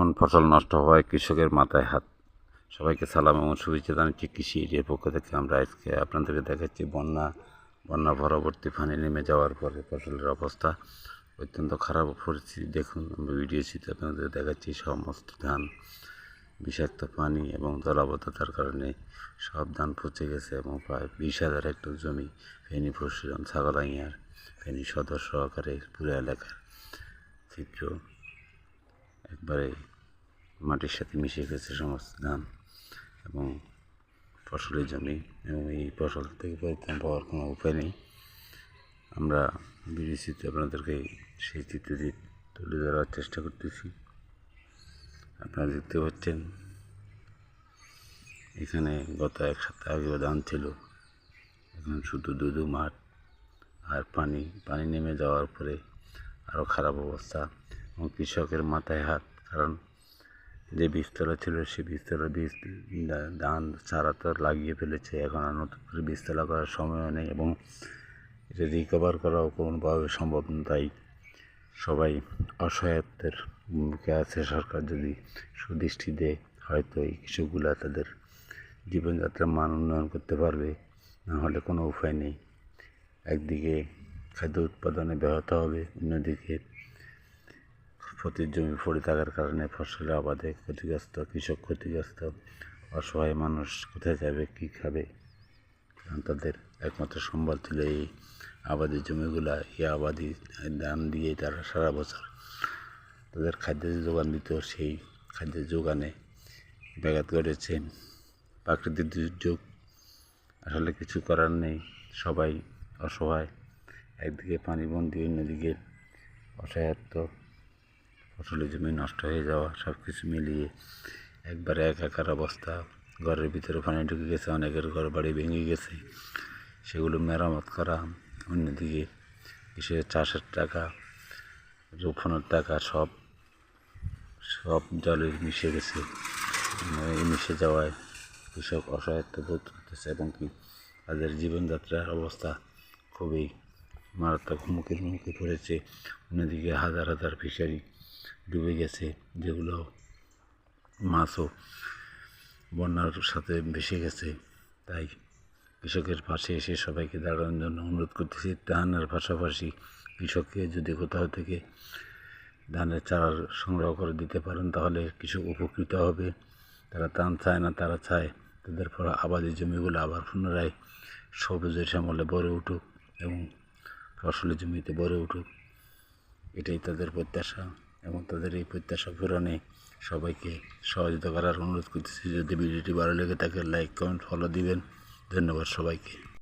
এমন ফসল নষ্ট হওয়ায় কৃষকের মাথায় হাত, সবাইকে সালাম এবং শুভেচ্ছা জানাচ্ছি। কৃষি এরিয়ার পক্ষ থেকে আমরা আজকে আপনাদেরকে দেখাচ্ছি বন্যা বন্যা পরবর্তী পানি নেমে যাওয়ার পরে ফসলের অবস্থা। অত্যন্ত খারাপ পরিস্থিতি দেখুন, আমরা ভিডিও চিত্রে আপনাদের দেখাচ্ছি সমস্ত ধান বিষাক্ত পানি এবং জলাবদ্ধতার কারণে সব ধান পচে গেছে এবং প্রায় বিশ হাজার হেক্টর জমি ফেনী প্রশীলন ছাগলাইয়ার ফেনী সদর সহকারে পুরো এলাকার চিত্র একবারে মাটির সাথে মিশে গেছে সমস্ত ধান এবং ফসলের জমি এবং এই ফসল থেকে পরিত্রাণ পাওয়ার কোনো উপায় নেই। আমরা ভিডিও আপনাদেরকে সেই চিত্রটি তুলে ধরার চেষ্টা করতেছি। আপনারা দেখতে পাচ্ছেন, এখানে গত এক সপ্তাহ আগেও ধান ছিল। এখন শুধু দুধু মাঠ আর পানি পানি নেমে যাওয়ার পরে আরও খারাপ অবস্থা এবং কৃষকের মাথায় হাত, কারণ যে বীজতলা ছিল সেই বীজতলা বীজ ধান চারা তো লাগিয়ে ফেলেছে, এখন আর নতুন করে বীজতলা করার সময়ও নেই এবং এটা রিকভার করাও কোনোভাবে সম্ভব না। তাই সবাই অসহায়ত্বের মুখে আছে সরকার যদি সুদৃষ্টি দেয়, হয়তো এই কৃষকগুলা তাদের জীবনযাত্রার মান উন্নয়ন করতে পারবে, না হলে কোনো উপায় নেই। একদিকে খাদ্য উৎপাদনে ব্যাহত হবে, অন্যদিকে ক্ষতির জমি পড়ে থাকার কারণে ফসলের আবাদে ক্ষতিগ্রস্ত, কৃষক ক্ষতিগ্রস্ত, অসহায় মানুষ কোথায় যাবে, কী খাবে? তাদের একমাত্র সম্বল ছিল এই আবাদি জমিগুলা, এই আবাদি ধান দিয়ে তারা সারা বছর তাদের খাদ্যের যোগান দিত। সেই খাদ্যের যোগানে ব্যাঘাত ঘটেছে। প্রাকৃতিক দুর্যোগ আসলে কিছু করার নেই। সবাই অসহায়। একদিকে পানি পানিবন্দি, অন্যদিকে অসহায়ত্ব। ফসলের জমি নষ্ট হয়ে যাওয়া সব কিছু মিলিয়ে একবারে একাকার অবস্থা। ঘরের ভিতরে পানি ঢুকে গেছে, অনেকের ঘর বাড়ি ভেঙে গেছে। সেগুলো মেরামত করা, অন্যদিকে কৃষকের চাষের টাকা, রোপণের টাকা সব সব জলে মিশে গেছে। মিশে যাওয়ায় কৃষক অসহায়ত্ব বোধ করতেছে এবং কি তাদের জীবনযাত্রার অবস্থা খুবই মারাত্মক হুমকির মুখে পড়েছে। অন্যদিকে হাজার হাজার ফিশারি ডুবে গেছে, যেগুলো মাছও বন্যার সাথে ভেসে গেছে। তাই কৃষকের পাশে এসে সবাইকে দাঁড়ানোর জন্য অনুরোধ করতেছি, ধানের পাশাপাশি কৃষককে যদি কোথাও থেকে ধানের চারা সংগ্রহ করে দিতে পারেন, তাহলে কৃষক উপকৃত হবে। তারা ধান চায় না, তারা চায় তাদের পর আবাদি জমিগুলো আবার পুনরায় সবুজের শ্যামলে ভরে উঠুক এবং ফসলের জমিতে ভরে উঠুক। এটাই তাদের প্রত্যাশা। এবং তাদের এই প্রত্যাশা পূরণে সবাইকে সহযোগিতা করার অনুরোধ করতেছি। যদি ভিডিওটি ভালো লেগে থাকে লাইক কমেন্ট ফলো দিবেন। ধন্যবাদ সবাইকে।